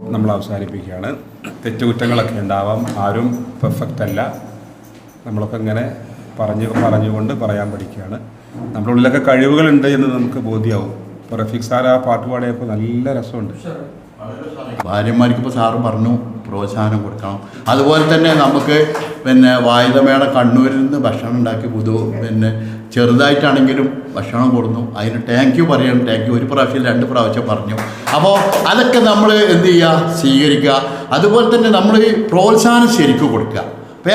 നമ്മൾ അവസാനിപ്പിക്കുകയാണ്. തെറ്റുകുറ്റങ്ങളൊക്കെ ഉണ്ടാവാം. ആരും പെർഫെക്റ്റ് അല്ല. നമ്മളൊക്കെ ഇങ്ങനെ പറഞ്ഞു പറഞ്ഞുകൊണ്ട് പറയാൻ പഠിക്കുകയാണ്. നമ്മുടെ ഉള്ളിലൊക്കെ കഴിവുകളുണ്ട് എന്ന് നമുക്ക് ബോധ്യമാവും ഇപ്പോൾ റഫീഖ് സാർ ആ പാട്ട് പാടിയപ്പോൾ നല്ല രസമുണ്ട്. ഭാര്യമാർക്കിപ്പോൾ സാറ് പറഞ്ഞു പ്രോത്സാഹനം കൊടുക്കണം. അതുപോലെ തന്നെ നമുക്ക് പിന്നെ വായുതമേള കണ്ണൂരിൽ നിന്ന് ഭക്ഷണം ഉണ്ടാക്കി പുതു പിന്നെ ചെറുതായിട്ടാണെങ്കിലും ഭക്ഷണം കൊടുന്നു. അതിന് താങ്ക് യു പറയണം. താങ്ക് യു ഒരു പ്രാവശ്യം രണ്ട് പ്രാവശ്യം പറഞ്ഞു. അപ്പോൾ അതൊക്കെ നമ്മൾ എന്ത് ചെയ്യുക? സ്വീകരിക്കുക. അതുപോലെ തന്നെ നമ്മൾ ഈ പ്രോത്സാഹനം ശരിക്കും കൊടുക്കുക. അപ്പോൾ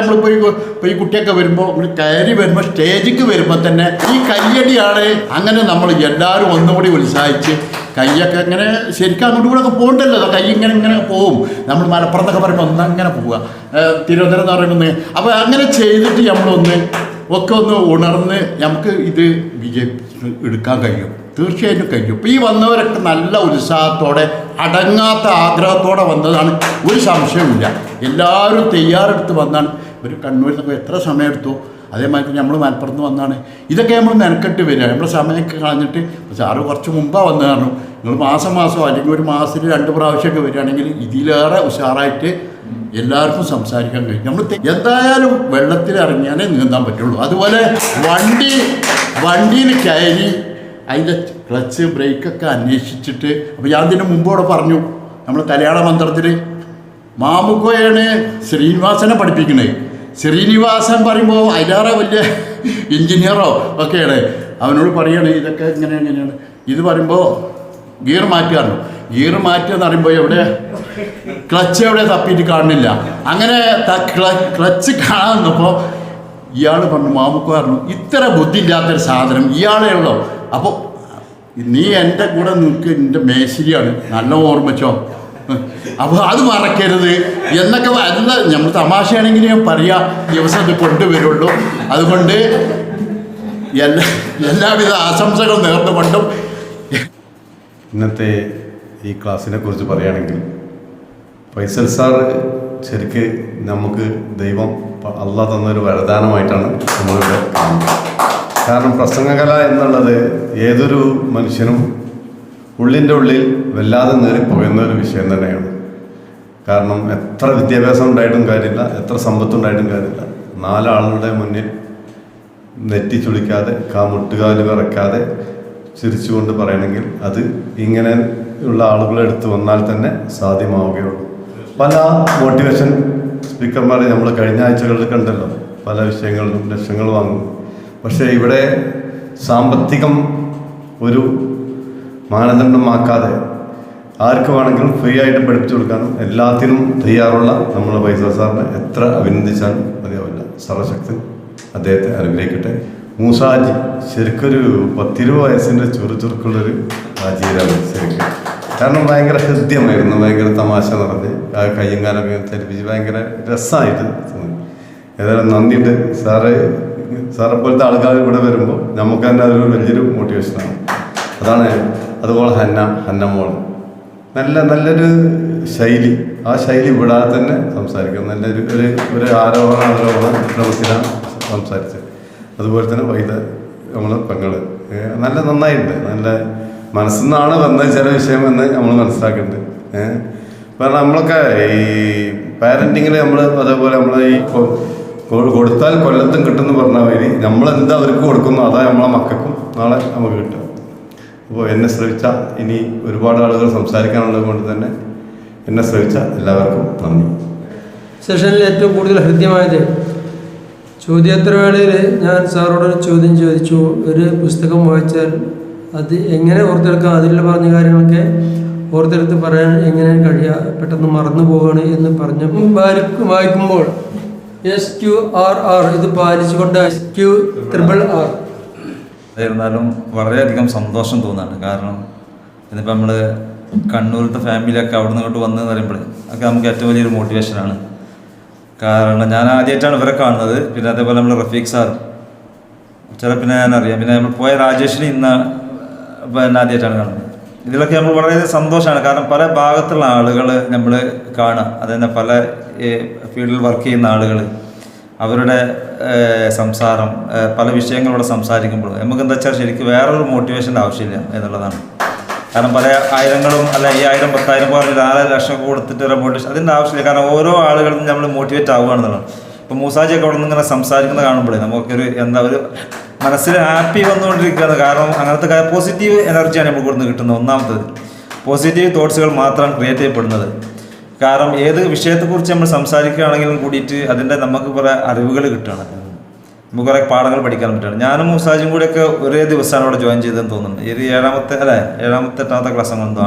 നമ്മളിപ്പോൾ ഈ ഇപ്പോൾ ഈ കുട്ടിയൊക്കെ വരുമ്പോൾ ഇങ്ങനെ കയറി വരുമ്പോൾ സ്റ്റേജിക്ക് വരുമ്പോൾ തന്നെ ഈ കയ്യടിയാണ്. അങ്ങനെ നമ്മൾ എല്ലാവരും ഒന്നുകൂടി ഉത്സാഹിച്ച് കൈയൊക്കെ ഇങ്ങനെ ശരിക്കും അങ്ങോട്ടും കൂടെ ഒക്കെ പോകണ്ടല്ലോ. കൈ ഇങ്ങനെ ഇങ്ങനെ പോവും. നമ്മൾ മലപ്പുറത്തൊക്കെ പറയുമ്പോൾ ഒന്ന് അങ്ങനെ പോവുക. തിരുവനന്തപുരം എന്ന് പറയുന്നത് അപ്പോൾ അങ്ങനെ ചെയ്തിട്ട് നമ്മളൊന്ന് ഒക്കെ ഒന്ന് ഉണർന്ന് നമുക്ക് ഇത് വിജയിച്ച് എടുക്കാൻ കഴിയും. തീർച്ചയായിട്ടും കഴിയും. ഈ വന്നവരൊക്കെ നല്ല ഉത്സാഹത്തോടെ അടങ്ങാത്ത ആഗ്രഹത്തോടെ വന്നതാണ്. ഒരു സംശയവുമില്ല. എല്ലാവരും തയ്യാറെടുത്ത് വന്നാണ്. ഒരു കണ്ണൂരിൽ നിന്ന് എത്ര സമയം എടുത്തു? അതേമാതിരി നമ്മൾ മലപ്പുറത്ത് വന്നാണ്. ഇതൊക്കെ നമ്മൾ മെനക്കെട്ട് വരിക. നമ്മുടെ സമയമൊക്കെ കളഞ്ഞിട്ട് സാറ് കുറച്ച് മുമ്പാണ് വന്നു കാരണം നിങ്ങൾ മാസം മാസമോ അല്ലെങ്കിൽ ഒരു മാസത്തിൽ രണ്ട് പ്രാവശ്യമൊക്കെ വരികയാണെങ്കിൽ ഇതിലേറെ ഉഷാറായിട്ട് എല്ലാവർക്കും സംസാരിക്കാൻ കഴിയും. നമ്മൾ എന്തായാലും വെള്ളത്തിൽ ഇറങ്ങിയാലേ നീന്താൻ പറ്റുള്ളൂ. അതുപോലെ വണ്ടി വണ്ടിയിൽ കയറി അതിന്റെ ക്ലച്ച് ബ്രേക്കൊക്കെ അന്വേഷിച്ചിട്ട് അപ്പോൾ ഞാൻ ഇതിന് മുമ്പോടെ പറഞ്ഞു. നമ്മൾ കല്യാണ മന്ത്രത്തിൽ മാമുക്കോയാണ് ശ്രീനിവാസനെ പഠിപ്പിക്കുന്നത് ശ്രീനിവാസൻ പറയുമ്പോൾ അതിലേറെ വലിയ എഞ്ചിനീയറോ ഒക്കെയാണ്. അവനോട് പറയാണ് ഇതൊക്കെ ഇങ്ങനെ എങ്ങനെയാണ് ഇത് പറയുമ്പോൾ ഗിയർ മാറ്റുകയാണ്. ഗിയർ മാറ്റുക എന്ന് പറയുമ്പോൾ എവിടെ? ക്ലച്ച് എവിടെ തപ്പിയിട്ട് കാണുന്നില്ല. അങ്ങനെ ക്ലച്ച് കാണാൻ നിന്നപ്പോൾ ഇയാൾ പറഞ്ഞു മാമുക്ക് പറഞ്ഞു ഇത്ര ബുദ്ധിയില്ലാത്തൊരു സാധനം ഇയാളേ ഉള്ളൂ? അപ്പോൾ നീ എന്റെ കൂടെ നിൽക്ക് എന്റെ മേശരിയാണ്. നല്ല ഓർമ്മിച്ചോ അപ്പോൾ അത് മറക്കരുത് എന്നൊക്കെ അല്ല നമ്മൾ തമാശയാണെങ്കിൽ ഞാൻ പറയാ ദിവസം ഇത് കൊണ്ടുവരുള്ളൂ. അതുകൊണ്ട് എല്ലാ എല്ലാവിധ ആശംസകളും നേർന്നുകൊണ്ടും ഇന്നത്തെ ഈ ക്ലാസ്സിനെ കുറിച്ച് പറയുകയാണെങ്കിൽ ഫൈസൽ സാർ ശരിക്ക് നമുക്ക് ദൈവം അല്ല തന്നൊരു വരദാനമായിട്ടാണ് നമ്മളിവിടെ കാണുന്നത്. കാരണം പ്രസംഗകല എന്നുള്ളത് ഏതൊരു മനുഷ്യനും ഉള്ളിന്റെ ഉള്ളിൽ വല്ലാതെ നേറിപ്പോകുന്ന ഒരു വിഷയം തന്നെയാണ്. കാരണം എത്ര വിദ്യാഭ്യാസം ഉണ്ടായിട്ടും കാര്യമില്ല എത്ര സമ്പത്തുണ്ടായിട്ടും കാര്യമില്ല. നാലാളുടെ മുന്നിൽ നെറ്റി ചുളിക്കാതെ കാ മുട്ടുകാൽ വിറക്കാതെ ചിരിച്ചുകൊണ്ട് പറയണമെങ്കിൽ അത് ഇങ്ങനെ ഉള്ള ആളുകളെ എടുത്ത് വന്നാൽ തന്നെ സാധ്യമാവുകയുള്ളൂ. പല മോട്ടിവേഷൻ സ്പീക്കർമാരെ നമ്മൾ കഴിഞ്ഞ ആഴ്ചകളിൽ കണ്ടല്ലോ. പല വിഷയങ്ങളിലും ലക്ഷങ്ങൾ വാങ്ങുന്നു പക്ഷേ ഇവിടെ സാമ്പത്തികം ഒരു മാനദണ്ഡമാക്കാതെ ആർക്ക് വേണമെങ്കിലും ഫ്രീ ആയിട്ട് പഠിപ്പിച്ചു കൊടുക്കാനും എല്ലാത്തിനും തയ്യാറുള്ള നമ്മുടെ പൈസ സാറിനെ എത്ര അഭിനന്ദിച്ചാലും മതിയാവില്ല. സർവശക്തൻ അദ്ദേഹത്തെ അനുഗ്രഹിക്കട്ടെ. മൂസാജി ശരിക്കൊരു പത്തിരുപത് വയസ്സിന്റെ ചുറുചുറുക്കുള്ളൊരു ഹാജിയിലാണ് ശരിക്കും. കാരണം ഭയങ്കര ഹൃദ്യമായിരുന്നു ഭയങ്കര തമാശ നിറഞ്ഞ് ആ കയ്യും കാലൊക്കെ ചലിപ്പിച്ച് ഭയങ്കര രസമായിട്ട് തോന്നി. ഏതായാലും നന്ദിയുണ്ട്. സാറ് സാറെ പോലത്തെ ആൾക്കാർ ഇവിടെ വരുമ്പോൾ നമുക്ക് തന്നെ അതൊരു വലിയൊരു മോട്ടിവേഷനാണ് അതാണ് അതുപോലെ ഹന്ന ഹന്ന മോൾ നല്ല നല്ലൊരു ശൈലി. ആ ശൈലി വിടാതെ തന്നെ സംസാരിക്കും. നല്ലൊരു ഒരു ഒരു ആരോപണ ആരോപണ ക്രമത്തിലാണ് സംസാരിച്ചത്. അതുപോലെ തന്നെ വൈദ നമ്മൾ പെങ്ങൾ. നല്ല നന്നായിട്ടുണ്ട് നല്ല മനസ്സിൽ നിന്നാണ് വന്ന ചില വിഷയം എന്ന് നമ്മൾ മനസ്സിലാക്കുന്നുണ്ട് ഏഹ് കാരണം നമ്മളൊക്കെ ഈ പാരന്റിങ്ങിൽ നമ്മൾ അതേപോലെ നമ്മൾ ഈ കൊടുത്താൽ കൊല്ലത്തും കിട്ടുമെന്ന് പറഞ്ഞാൽ മതി നമ്മൾ എന്താ അവർക്ക് കൊടുക്കുന്നു അതാ നമ്മളെ മക്കൾക്കും നാളെ നമുക്ക് കിട്ടും. അപ്പോൾ എന്നെ ശ്രമിച്ച ഇനി ഒരുപാട് ആളുകൾ സംസാരിക്കാനുള്ളത് കൊണ്ട് തന്നെ എന്നെ ശ്രമിച്ച എല്ലാവർക്കും നന്ദി. സെഷനിൽ ഏറ്റവും കൂടുതൽ ഹൃദ്യമായത് ചോദ്യോത്തരവേളയിൽ ഞാൻ സാറോട് ഒരു ചോദ്യം ചോദിച്ചു. ഒരു പുസ്തകം വായിച്ചാൽ അത് എങ്ങനെ ഓർത്തെടുക്കാം? അതിൽ പറഞ്ഞ കാര്യങ്ങളൊക്കെ ഓർത്തെടുത്ത് പറയാൻ എങ്ങനെ കഴിയുക പെട്ടെന്ന് മറന്നു പോവുകയാണ് എന്ന് പറഞ്ഞു വായിക്കും വായിക്കുമ്പോൾ എസ് ക്യു ആർ ആർ ഇത് പാലിച്ചുകൊണ്ട് എസ് ക്യു ത്രിബിൾ ആർ എന്നിരുന്നാലും വളരെയധികം സന്തോഷം തോന്നുന്നുണ്ട്. കാരണം ഇന്നിപ്പോൾ നമ്മൾ കണ്ണൂരത്തെ ഫാമിലിയൊക്കെ അവിടെ നിന്ന് ഇങ്ങോട്ട് വന്നതെന്ന് പറയുമ്പോൾ ഒക്കെ നമുക്ക് ഏറ്റവും വലിയൊരു മോട്ടിവേഷനാണ് കാരണം ഞാൻ ആദ്യമായിട്ടാണ് ഇവരെ കാണുന്നത്. പിന്നെ അതേപോലെ നമ്മൾ റഫീഖ് സാർ. ചില പിന്നെ ഞാൻ അറിയാം. പിന്നെ നമ്മൾ പോയ രാജേഷിനെ ഇന്ന് പിന്നെ ആദ്യമായിട്ടാണ് കാണുന്നത്. ഇതിലൊക്കെ നമ്മൾ വളരെ സന്തോഷമാണ് കാരണം പല ഭാഗത്തുള്ള ആളുകൾ നമ്മൾ കാണാം. അത് തന്നെ പല ഫീൽഡിൽ വർക്ക് ചെയ്യുന്ന ആളുകൾ അവരുടെ സംസാരം പല വിഷയങ്ങളോട് സംസാരിക്കുമ്പോൾ നമുക്ക് എന്താ വെച്ചാൽ ശരിക്കും വേറൊരു മോട്ടിവേഷന്റെ ആവശ്യമില്ല എന്നുള്ളതാണ്. കാരണം പല ആയിരങ്ങളും അല്ല ഈ ആയിരം പത്തായിരം പറഞ്ഞ് നാല് ലക്ഷം കൊടുത്തിട്ട് ഒരു മോട്ടിവേഷൻ അതിന്റെ ആവശ്യമില്ല. കാരണം ഓരോ ആളുകളും നമ്മൾ മോട്ടിവേറ്റ് ആവുകയാണെന്നുള്ളത് ഇപ്പോൾ മൂസാജിയൊക്കെ അവിടെ നിന്ന് ഇങ്ങനെ സംസാരിക്കുന്നത് കാണുമ്പോഴേ നമുക്കൊരു എന്താ ഒരു മനസ്സിൽ ഹാപ്പി വന്നുകൊണ്ടിരിക്കുകയാണ്. കാരണം അങ്ങനത്തെ പോസിറ്റീവ് എനർജിയാണ് നമുക്ക് കൊടുത്ത് കിട്ടുന്നത് ഒന്നാമത്തത്. പോസിറ്റീവ് തോട്ട്സുകൾ മാത്രമാണ് ക്രിയേറ്റ് ചെയ്യപ്പെടുന്നത്. കാരണം ഏത് വിഷയത്തെക്കുറിച്ച് നമ്മൾ സംസാരിക്കുകയാണെങ്കിലും കൂടിയിട്ട് അതിന്റെ നമുക്ക് കുറേ അറിവുകൾ കിട്ടുകയാണ്. നമുക്ക് കുറേ പാഠങ്ങൾ പഠിക്കാൻ പറ്റുകയാണ്. ഞാനും മുസാജും കൂടെയൊക്കെ ഒരേ ദിവസമാണ് അവിടെ ജോയിൻ ചെയ്തതെന്ന് തോന്നുന്നുണ്ട് ഒരു ഏഴാമത്തെ അല്ലേ? ഏഴാമത്തെ എട്ടാമത്തെ ക്ലാസ് എന്തോ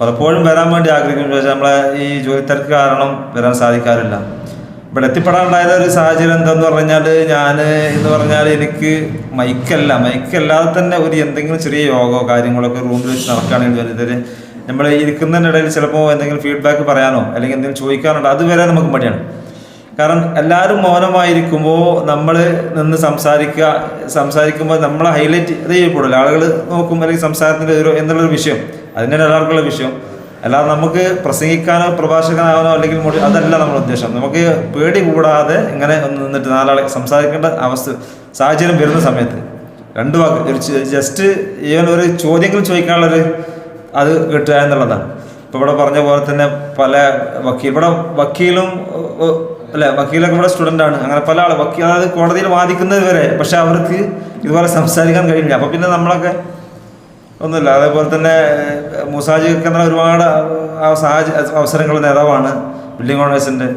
പലപ്പോഴും വരാൻ വേണ്ടി ആഗ്രഹിക്കുന്നു പക്ഷേ നമ്മളെ ഈ ജോലി തിരക്ക് കാരണം വരാൻ സാധിക്കാറില്ല. ഇവിടെ എത്തിപ്പെടാനുണ്ടായത് ഒരു സാഹചര്യം എന്താന്ന് പറഞ്ഞാൽ ഞാൻ എന്ന് പറഞ്ഞാൽ എനിക്ക് മൈക്കല്ല മൈക്കല്ലാതെ തന്നെ ഒരു എന്തെങ്കിലും ചെറിയ യോഗോ കാര്യങ്ങളൊക്കെ റൂമിൽ വെച്ച് നടക്കുകയാണെങ്കിൽ വരുന്നത് നമ്മൾ ഇരിക്കുന്നതിനിടയിൽ ചിലപ്പോൾ എന്തെങ്കിലും ഫീഡ്ബാക്ക് പറയാനോ അല്ലെങ്കിൽ എന്തെങ്കിലും ചോദിക്കാനുണ്ടോ അതുവരെ നമുക്ക് മടിയാണ്. കാരണം എല്ലാവരും മൗനമായിരിക്കുമ്പോൾ നമ്മൾ നിന്ന് സംസാരിക്കുക സംസാരിക്കുമ്പോൾ നമ്മൾ ഹൈലൈറ്റ് ഇത് ചെയ്യപ്പെടില്ല ആളുകൾ നോക്കും അല്ലെങ്കിൽ സംസാരത്തിന്റെ ഒരു എന്നുള്ളൊരു വിഷയം. അതിന്റെ ഒരാൾക്കുള്ള വിഷയം. അല്ലാതെ നമുക്ക് പ്രസംഗിക്കാനോ പ്രഭാഷകനാകാനോ അല്ലെങ്കിൽ അതല്ല നമ്മുടെ ഉദ്ദേശം. നമുക്ക് പേടി കൂടാതെ ഇങ്ങനെ ഒന്ന് നിന്നിട്ട് നാലാളെ സംസാരിക്കേണ്ട അവസ്ഥ സാഹചര്യം വരുന്ന സമയത്ത്. രണ്ട് വാക്ക് ഒരു ജസ്റ്റ് ഈവൻ ഒരു ചോദ്യങ്ങൾ ചോദിക്കാനുള്ളൊരു അത് കിട്ടുക എന്നുള്ളതാണ്. ഇപ്പോൾ ഇവിടെ പറഞ്ഞ പോലെ തന്നെ പല വക്കീൽ ഇവിടെ വക്കീലും അല്ലെ വക്കീലൊക്കെ ഇവിടെ സ്റ്റുഡന്റ് ആണ്. അങ്ങനെ പല ആൾ വക്കീൽ അതായത് കോടതിയിൽ വാദിക്കുന്നത് വരെ പക്ഷെ അവർക്ക് ഇതുപോലെ സംസാരിക്കാൻ കഴിയില്ല. അപ്പോൾ പിന്നെ നമ്മളൊക്കെ ഒന്നുമില്ല. അതേപോലെ തന്നെ മുസാജി ഒക്കെ ഒരുപാട് സാഹചര്യ അവസരങ്ങൾ നേതാവാണ് ബിൽഡിംഗ് ഓണേഴ്സിന്റെ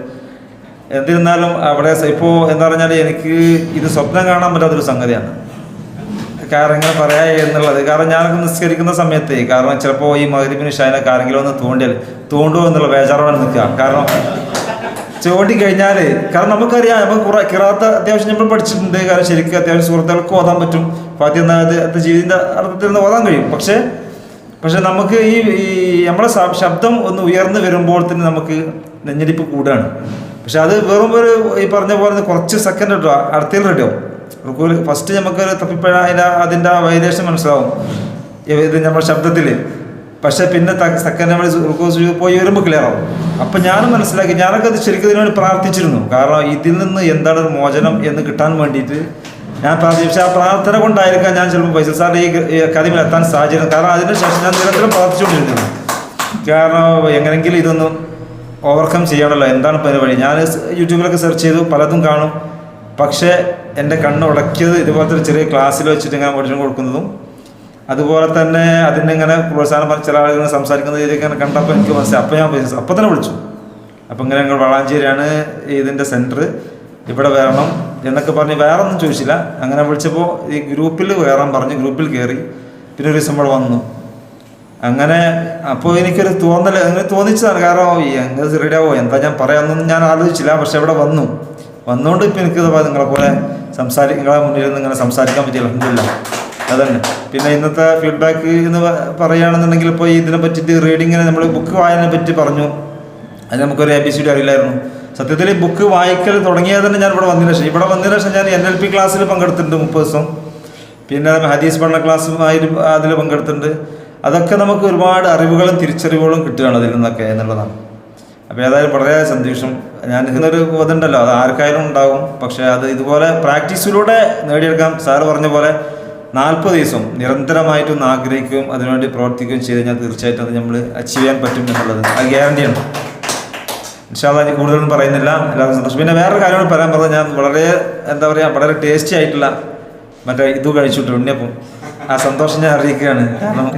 എന്നിരുന്നാലും അവിടെ ഇപ്പോൾ എന്താ പറഞ്ഞാൽ എനിക്ക് ഇത് സ്വപ്നം കാണാൻ പറ്റാത്തൊരു സംഗതിയാണ്. കാരണം ഇങ്ങനെ പറയാ എന്നുള്ളത്. കാരണം ഞാനൊക്കെ നിസ്കരിക്കുന്ന സമയത്ത് കാരണം ചിലപ്പോൾ ഈ മകരിപ്പിന് ഷൈനൊക്കെ ആരെങ്കിലും ഒന്ന് തോണ്ടിയാൽ തോണ്ടുമോ എന്നുള്ള ബേജാറോടെ നിൽക്കുക. കാരണം ചോണ്ടി കഴിഞ്ഞാൽ കാരണം നമുക്കറിയാം നമുക്ക് കുറെ കിറാത്ത അത്യാവശ്യം നമ്മൾ പഠിച്ചിട്ടുണ്ട്. കാരണം ശരിക്കും അത്യാവശ്യം സുഹൃത്തുക്കൾക്ക് ഓതാൻ പറ്റും. ഫാത്തി അത് ജീവിതത്തിന്റെ അർത്ഥത്തിൽ നിന്ന് ഓതാൻ കഴിയും. പക്ഷേ പക്ഷെ നമുക്ക് ഈ നമ്മളെ ശബ്ദം ഒന്ന് ഉയർന്നു വരുമ്പോൾ തന്നെ നമുക്ക് നെഞ്ഞടിപ്പ് കൂടുകയാണ് പക്ഷെ അത് വെറും ഒരു ഈ പറഞ്ഞ പോലെ കുറച്ച് സെക്കൻഡ് കിട്ടും അടുത്തേൽ റെഡിയോ ഫസ്റ്റ് നമുക്കൊരു തപ്പിപ്പഴ അതിന്റെ ആ വൈദേശം മനസ്സിലാവും. ഇത് നമ്മൾ ശബ്ദത്തിൽ പക്ഷേ പിന്നെ സെക്കൻഡ് നമ്മൾ റുക്കോസ് പോയി വരുമ്പോൾ ക്ലിയർ ആവും. അപ്പം ഞാനും മനസ്സിലാക്കി ഞാനൊക്കെ അത് ശരിക്കും ഇതിനു പ്രാർത്ഥിച്ചിരുന്നു. കാരണം ഇതിൽ നിന്ന് എന്താണ് ഒരു മോചനം എന്ന് കിട്ടാൻ വേണ്ടിയിട്ട് ഞാൻ പ്രാർത്ഥിച്ചു പക്ഷേ ആ പ്രാർത്ഥന കൊണ്ടായിരിക്കാം ഞാൻ ചിലപ്പോൾ ഫൈസൽ സാറിന്റെ ഈ അക്കാദമിയിൽ എത്താൻ സാഹചര്യം. കാരണം അതിന് ശേഷം ഞാൻ നിരന്തരം പ്രാർത്ഥിച്ചുകൊണ്ടിരുന്നു. കാരണം എങ്ങനെങ്കിലും ഇതൊന്നും ഓവർകം ചെയ്യണമല്ലോ എന്താണ് പരിപാടി? ഞാൻ യൂട്യൂബിലൊക്കെ സെർച്ച് ചെയ്തു പലതും കാണും. പക്ഷേ എന്റെ കണ്ണ് ഉടക്കിയത് ഇതുപോലത്തെ ഒരു ചെറിയ ക്ലാസ്സിൽ വെച്ചിട്ട് ഇങ്ങനെ പഠിച്ചു കൊടുക്കുന്നതും അതുപോലെ തന്നെ അതിന്റെ ഇങ്ങനെ പ്രോത്സാഹനം പറഞ്ഞ ചില ആളുകൾ സംസാരിക്കുന്ന രീതിയൊക്കെ ഇങ്ങനെ കണ്ടപ്പോൾ എനിക്ക് മനസ്സിലായി. അപ്പോൾ ഞാൻ വിചാരിച്ചു, അപ്പോൾ തന്നെ വിളിച്ചു. അപ്പം ഇങ്ങനെ ഞങ്ങൾ വളാഞ്ചേരിയാണ് ഇതിന്റെ സെന്റർ. ഇവിടെ വരണം എന്നൊക്കെ പറഞ്ഞ് വേറെ ഒന്നും ചോദിച്ചില്ല. അങ്ങനെ വിളിച്ചപ്പോൾ ഈ ഗ്രൂപ്പിൽ കയറാൻ പറഞ്ഞു ഗ്രൂപ്പിൽ കയറി പിന്നെ ഒരു ദിവസം വന്നു. അങ്ങനെ അപ്പോൾ എനിക്കൊരു തോന്നൽ അങ്ങനെ തോന്നിച്ചതാണ്. കാരണം റെഡി ആവോ? എന്താ ഞാൻ പറയാമെന്നൊന്നും ഞാൻ ആലോചിച്ചില്ല. പക്ഷെ ഇവിടെ വന്നു. വന്നുകൊണ്ട് ഇപ്പം എനിക്ക് നിങ്ങളെ പോലെ സംസാരി നിങ്ങളെ മുന്നിൽ നിന്ന് ഇങ്ങനെ സംസാരിക്കാൻ പറ്റിയ അലഹമില്ല അതന്നെ. പിന്നെ ഇന്നത്തെ ഫീഡ്ബാക്ക് എന്ന് പറയുകയാണെന്നുണ്ടെങ്കിൽ ഇപ്പോൾ ഇതിനെ പറ്റിയിട്ട് റീഡിങ്ങിനെ നമ്മൾ ബുക്ക് വായനെ പറ്റി പറഞ്ഞു. അത് നമുക്കൊരു എ ബി സി ഡി അറിയില്ലായിരുന്നു. സത്യത്തിൽ ഈ ബുക്ക് വായിക്കൽ തുടങ്ങിയത് തന്നെ ഞാൻ ഇവിടെ വന്നതിന് ശേഷം ഇവിടെ വന്നതിന് ശേഷം ഞാൻ എൻ എൽ പി ക്ലാസ്സിൽ പങ്കെടുത്തിട്ടുണ്ട് മുപ്പത് ദിവസം. പിന്നെ ഹദീസ് പഠന ക്ലാസ്സുമായി അതിൽ പങ്കെടുത്തിട്ടുണ്ട്. അതൊക്കെ നമുക്ക് ഒരുപാട് അറിവുകളും തിരിച്ചറിവുകളും കിട്ടുകയാണ് അതിൽ നിന്നൊക്കെ എന്നുള്ളതാണ്. അപ്പോൾ ഏതായാലും വളരെ സന്തോഷം. ഞാൻ ഇന്നൊരു ഇതുണ്ടല്ലോ അത് ആർക്കായാലും ഉണ്ടാകും. പക്ഷേ അത് ഇതുപോലെ പ്രാക്ടീസിലൂടെ നേടിയെടുക്കാം. സാറ് പറഞ്ഞ പോലെ നാൽപ്പത് ദിവസം നിരന്തരമായിട്ടൊന്ന് ആഗ്രഹിക്കുകയും അതിനുവേണ്ടി പ്രവർത്തിക്കുകയും ചെയ്ത് കഴിഞ്ഞാൽ തീർച്ചയായിട്ടും അത് നമ്മൾ അച്ചീവ് ചെയ്യാൻ പറ്റും എന്നുള്ളത് അത് ഗ്യാരണ്ടിയാണ് ഇൻഷാല്ല ഞാൻ കൂടുതലൊന്നും പറയുന്നില്ല. എല്ലാവർക്കും സന്തോഷം. പിന്നെ വേറൊരു കാര്യം പറയാൻ പറഞ്ഞാൽ ഞാൻ വളരെ എന്താ പറയുക വളരെ ടേസ്റ്റി ആയിട്ടുള്ള മറ്റേ ഇത് കഴിച്ചിട്ട് ഉണ്ണിയപ്പം. ആ സന്തോഷം ഞാൻ അറിയിക്കുകയാണ്. കാരണം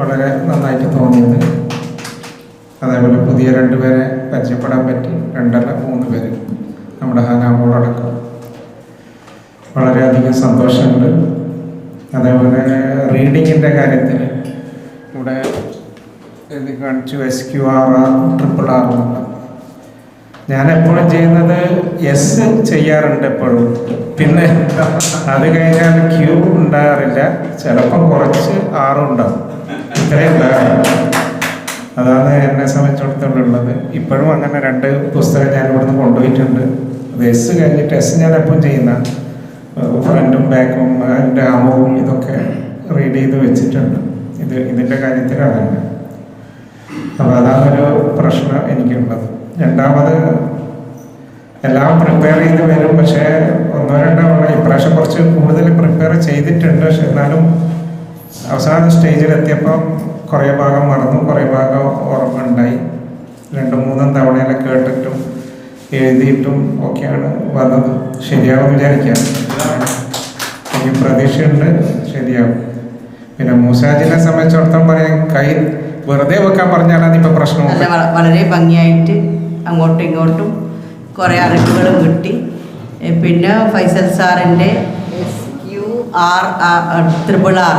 വളരെ നന്നായിട്ട് തോന്നിയത് അതേപോലെ പുതിയ രണ്ടുപേരെ പരിചയപ്പെടാൻ പറ്റി. രണ്ടല്ല മൂന്ന് പേര് നമ്മുടെ ഹാനാമോളടക്കം വളരെയധികം സന്തോഷമുണ്ട്. അതേപോലെ റീഡിങ്ങിന്റെ കാര്യത്തിൽ ഇവിടെ ഇത് കാണിച്ചു S Q R R triple R എന്നുള്ള ഞാൻ എപ്പോഴും ചെയ്യുന്നത് എസ് ചെയ്യാറുണ്ട് എപ്പോഴും. പിന്നെ അത് കഴിഞ്ഞാൽ ക്യൂ ഉണ്ടാകാറില്ല. ചിലപ്പം കുറച്ച് ആറും ഉണ്ടാവും. ഇത്രയും ഉണ്ടാകാറില്ല അതാണ് എന്നെ സംബന്ധിച്ചിടത്തോളം ഇപ്പോഴും അങ്ങനെ രണ്ട് പുസ്തകം ഞാൻ ഇവിടുന്ന് കൊണ്ടുപോയിട്ടുണ്ട്. അത് എസ് കഴിഞ്ഞിട്ട് എസ് ഞാൻ എപ്പോഴും ചെയ്യുന്ന ഫ്രണ്ടും ബാക്കും അതിന്റെ അമവും ഇതൊക്കെ റീഡ് ചെയ്ത് വെച്ചിട്ടുണ്ട്. ഇത് ഇതിന്റെ കാര്യത്തിൽ അതന്നെ അപ്പോൾ അതാണൊരു പ്രശ്നം എനിക്കുള്ളത്. രണ്ടാമത് എല്ലാം പ്രിപ്പയർ ചെയ്ത് വരും. പക്ഷേ ഒന്നോ രണ്ടോ ഇപ്രാവശ്യം കുറച്ച് കൂടുതൽ പ്രിപ്പയർ ചെയ്തിട്ടുണ്ട്. പക്ഷെ എന്നാലും അവസാന സ്റ്റേജിലെത്തിയപ്പോൾ കുറേ ഭാഗം മറന്നു കുറേ ഭാഗം ഓർമ്മ ഉണ്ടായി രണ്ടു മൂന്നും തവണയിലെ കേട്ടിട്ടും എഴുതിയിട്ടും ഒക്കെയാണ് വന്നത്. ശരിയാവും വിചാരിക്കാം. എനിക്ക് പ്രതീക്ഷയുണ്ട് ശരിയാവും. പിന്നെ മൂസാജിനെ സംബന്ധിച്ചിടത്തോളം പറയാൻ കൈ വെറുതെ വെക്കാൻ പറഞ്ഞാലാണ് ഇപ്പൊ പ്രശ്നം വളരെ ഭംഗിയായിട്ട് അങ്ങോട്ടും ഇങ്ങോട്ടും കുറേ അറിവുകളും കിട്ടി പിന്നെ ഫൈസൽ സാറിന്റെ S Q R triple R.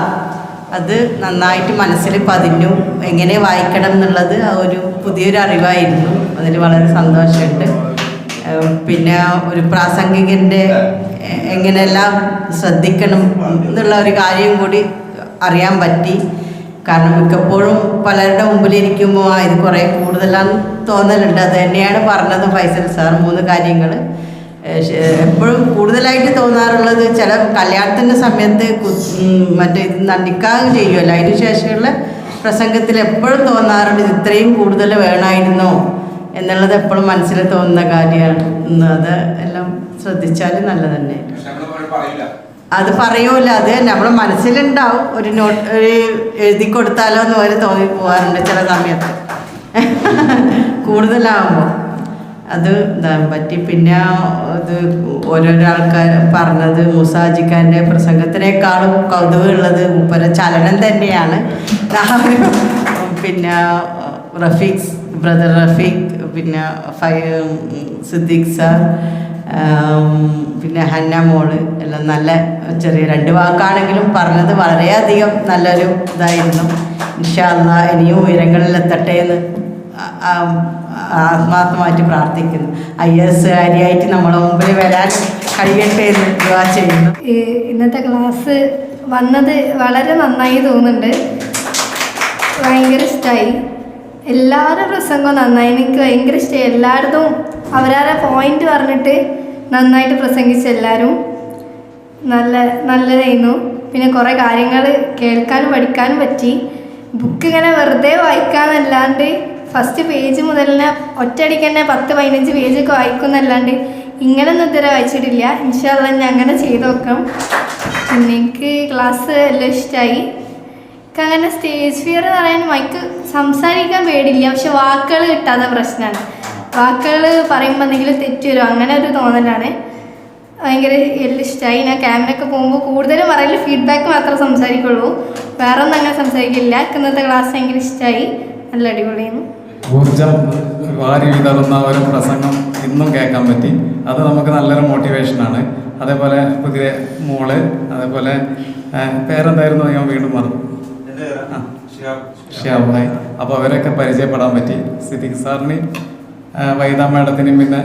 അത് നന്നായിട്ട് മനസ്സിൽ പതിഞ്ഞു. എങ്ങനെ വായിക്കണം എന്നുള്ളത് ഒരു പുതിയൊരു അറിവായിരുന്നു. അതിൽ വളരെ സന്തോഷമുണ്ട്. പിന്നെ ഒരു പ്രാസംഗികന്റെ എങ്ങനെയെല്ലാം ശ്രദ്ധിക്കണം എന്നുള്ള ഒരു കാര്യം കൂടി അറിയാൻ പറ്റി. കാരണം മിക്കപ്പോഴും പലരുടെ മുമ്പിലിരിക്കുമ്പോൾ ഇത് കുറേ കൂടുതലാണ് തോന്നലുണ്ട്. അത് തന്നെയാണ് പറഞ്ഞത് ഫൈസൽ സാർ മൂന്ന് കാര്യങ്ങൾ എപ്പോഴും കൂടുതലായിട്ട് തോന്നാറുള്ളത് ചില കല്യാണത്തിന്റെ സമയത്ത് മറ്റേ ഇത് നടിക്കാതെ ചെയ്യുമല്ലോ. അതിന് ശേഷമുള്ള പ്രസംഗത്തിൽ എപ്പോഴും തോന്നാറുണ്ട് ഇത് ഇത്രയും കൂടുതൽ വേണമായിരുന്നോ എന്നുള്ളത് എപ്പോഴും മനസ്സിൽ തോന്നുന്ന കാര്യമാണ്. അത് എല്ലാം ശ്രദ്ധിച്ചാൽ നല്ലത് തന്നെ അത് പറയൂല അത് നമ്മുടെ മനസ്സിലുണ്ടാവും. ഒരു നോട്ട് ഒരു എഴുതി കൊടുത്താലോ എന്ന് വരെ തോന്നി പോകാറുണ്ട് ചില സമയത്ത്. കൂടുതലാകുമ്പോൾ അത് ഇതാൻ പറ്റി? പിന്നെ ഇത് ഓരോരോ ആൾക്കാർ പറഞ്ഞത് മുസാജിക്കാന്റെ പ്രസംഗത്തിനേക്കാളും കൗതുകമുള്ളത് മൂപ്പര ചലനം തന്നെയാണ്. പിന്നെ റഫീഖ് ബ്രദർ റഫീഖ് പിന്നെ ഫൈ സിദ്ദീഖ് സാർ പിന്നെ ഹന്ന മോൾ എല്ലാം നല്ല ചെറിയ രണ്ട് വാക്കാണെങ്കിലും പറഞ്ഞത് വളരെയധികം നല്ലൊരു ഇതായിരുന്നു. ഇൻഷാല്ല ഇനിയും ഉയരങ്ങളിലെത്തട്ടെ എന്ന് ആത്മാർത്ഥമായിട്ട് പ്രാർത്ഥിക്കുന്നു. ഐ എസ് കാര്യമായിട്ട് നമ്മളെ മുമ്പിൽ വരാൻ കഴിയട്ടെ എന്ന് ചെയ്യുന്നു. ഇന്നത്തെ ക്ലാസ് വന്നത് വളരെ നന്നായി തോന്നുന്നുണ്ട്. ഭയങ്കര ഇഷ്ടമായി എല്ലാവരുടെ പ്രസംഗവും നന്നായി എനിക്ക് ഭയങ്കര ഇഷ്ടമായി എല്ലായിടത്തും അവരവരെ പോയിന്റ് പറഞ്ഞിട്ട് നന്നായിട്ട് പ്രസംഗിച്ച എല്ലാവരും നല്ല നല്ലതായിരുന്നു. പിന്നെ കുറേ കാര്യങ്ങൾ കേൾക്കാനും പഠിക്കാനും പറ്റി. ബുക്ക് ഇങ്ങനെ വെറുതെ വായിക്കാന്നല്ലാണ്ട് ഫസ്റ്റ് പേജ് മുതൽ തന്നെ ഒറ്റയടിക്ക് തന്നെ പത്ത് പതിനഞ്ച് പേജൊക്കെ വായിക്കുന്നല്ലാണ്ട് ഇങ്ങനൊന്നും ഇതുവരെ വായിച്ചിട്ടില്ല. ഇൻഷാല്ല ഞാൻ അങ്ങനെ ചെയ്ത് നോക്കാം. പിന്നെ എനിക്ക് ക്ലാസ് എല്ലാം ഇഷ്ടമായി അങ്ങനെ സ്റ്റേജ് ഫിയർ എന്ന് പറയാൻ മൈക്ക് സംസാരിക്കാൻ പേടില്ല പക്ഷെ വാക്കുകൾ കിട്ടാത്ത പ്രശ്നമാണ്. വാക്കുകൾ പറയുമ്പോൾ എന്തെങ്കിലും തെറ്റ് വരും? അങ്ങനെ ഒരു തോന്നലാണ്. ഭയങ്കര എല്ലാം ഇഷ്ടമായി ഞാൻ ക്യാമറയൊക്കെ പോകുമ്പോൾ കൂടുതലും പറയൽ ഫീഡ്ബാക്ക് മാത്രമേ സംസാരിക്കുള്ളൂ. വേറെ ഒന്നും അങ്ങനെ സംസാരിക്കില്ല. ഇന്നത്തെ ക്ലാസ് ഭയങ്കര ഇഷ്ടമായി നല്ല അടിപൊളിയായിരുന്നു. ഊർജം വാരി വിതറുന്ന ഒരു പ്രസംഗം ഇന്നും കേൾക്കാൻ പറ്റി. അത് നമുക്ക് നല്ലൊരു മോട്ടിവേഷനാണ് അതേപോലെ പുതിയ മോൾ അതേപോലെ പേരെന്തായിരുന്നു? ഞാൻ വീണ്ടും മറന്നു. ഷിയാബായ് അപ്പോൾ അവരൊക്കെ പരിചയപ്പെടാൻ പറ്റി. സിദ്ദിഖ് സാറിനെയും വൈദ മാഡത്തിനെയും പിന്നെ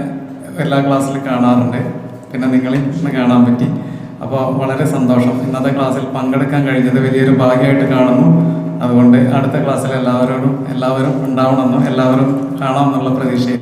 എല്ലാ ക്ലാസ്സിലും കാണാറുണ്ട്. പിന്നെ നിങ്ങളെയും ഇന്ന് കാണാൻ പറ്റി. അപ്പോൾ വളരെ സന്തോഷം. ഇന്നത്തെ ക്ലാസ്സിൽ പങ്കെടുക്കാൻ കഴിഞ്ഞത് വലിയൊരു ഭാഗ്യമായിട്ട് കാണുന്നു. അതുകൊണ്ട് അടുത്ത ക്ലാസ്സിൽ എല്ലാവരോടും എല്ലാവരും ഉണ്ടാവണമെന്നും എല്ലാവരും കാണാമെന്നുള്ള പ്രതീക്ഷയിൽ